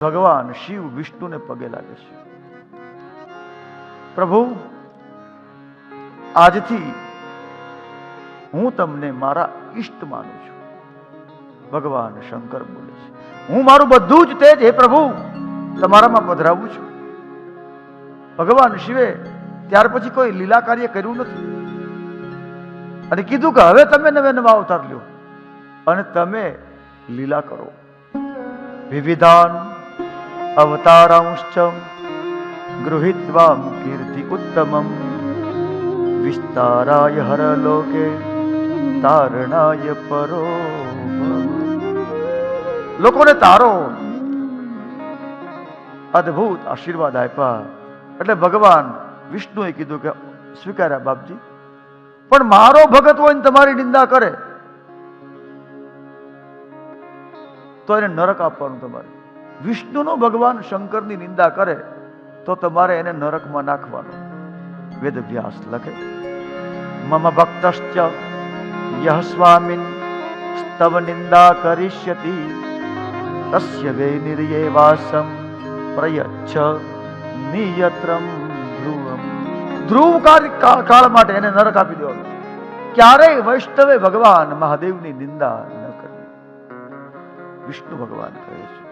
ભગવાન શિવ વિષ્ણુને પગે લાગે છે. પ્રભુ, આજથી હું તમને મારા ઈષ્ટ માનું છું. ભગવાન શંકર બોલે છે. હું મારું બધું જ તેજ, હે પ્રભુ, તમારામાં પધરાવું છું. ભગવાન શિવે ત્યાર પછી કોઈ લીલા કાર્ય કર્યું નથી. અને કીધું કે હવે તમે નવે નવા અવતાર લ્યો. અને તમે લીલા કરો. વિવિધાન અવતારાંશ્ચ ગૃહીત્વા કીર્તિ ઉત્તમમ વિસ્તારાય હરલોકે તારણાય પરો લોકોને તારો અદ્ભુત આશીર્વાદ આપ્યા એટલે ભગવાન વિષ્ણુએ કીધું કે સ્વીકાર્યા બાપજી, પણ મારો ભગત હોય ને તમારી નિંદા કરે, તો એને નરક આપવાનું તમારે. વિષ્ણુનો ભગવાન શંકરની નિંદા કરે, તો તમારે એને નરકમાં નાખવાનો. વેદ વ્યાસ લખે, મમ ભક્તશ્ચ યહ સ્વામિન, સ્તવ નિંદા કરિષ્યતિ, તસ્ય વે નિર્યે વાસમ પ્રયચ્છ નિયત્રમ ધ્રુવમ. ધ્રુવ કાળ- માટે એને નરક આપી દેવાનો. ક્યારેય વૈષ્ણવે ભગવાન મહાદેવની નિંદા ન કરવી. વિષ્ણુ ભગવાન કહે છે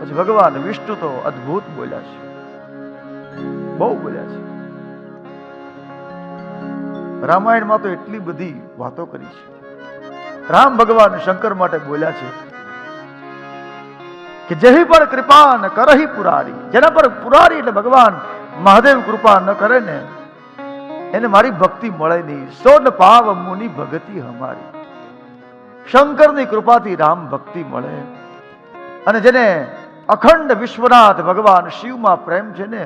પછી ભગવાન વિષ્ણુ તો અદ્ભુત બોલ્યા છે. બહુ બોલ્યા છે. રામાયણમાં તો એટલી બધી વાતો કરી છે. રામ ભગવાન શંકર માટે બોલ્યા છે કે જેહી પર કૃપા ન કરહી પુરારી. જેના પર પુરારી એટલે ભગવાન મહાદેવ કૃપા ન કરે ને, એને મારી ભક્તિ મળે નહીં. સોન પાવ મુનિ ભગતિ હમારી. શંકરની કૃપાથી રામ ભક્તિ મળે. અને જેને અખંડ વિશ્વનાથ ભગવાન શિવમાં પ્રેમ છે ને,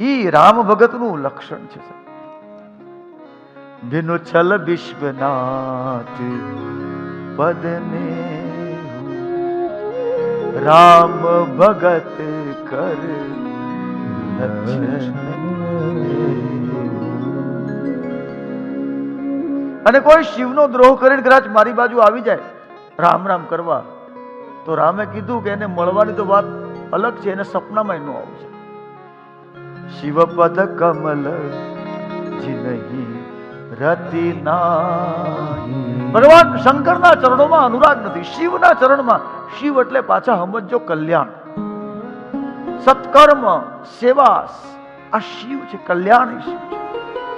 ઈ રામ ભગતનું લક્ષણ છે બિનુ છલ વિશ્વનાથ પદને રામ ભગત કર અને કોઈ શિવનો દ્રોહ કરીને કદાચ મારી બાજુ આવી જાય, રામ રામ કરવા તો રામે કીધું કે એને મળવાની તો વાત અલગ છે, એને સપનામાં ન આવશે શિવપદ કમલ ભગવાન, શંકરના ચરણોમાં અનુરાગ નથી, શિવના ચરણમાં, શિવ એટલે પાછા સમજો કલ્યાણ. સત્કર્મ સેવા આ શિવ છે, કલ્યાણ શિવ છે.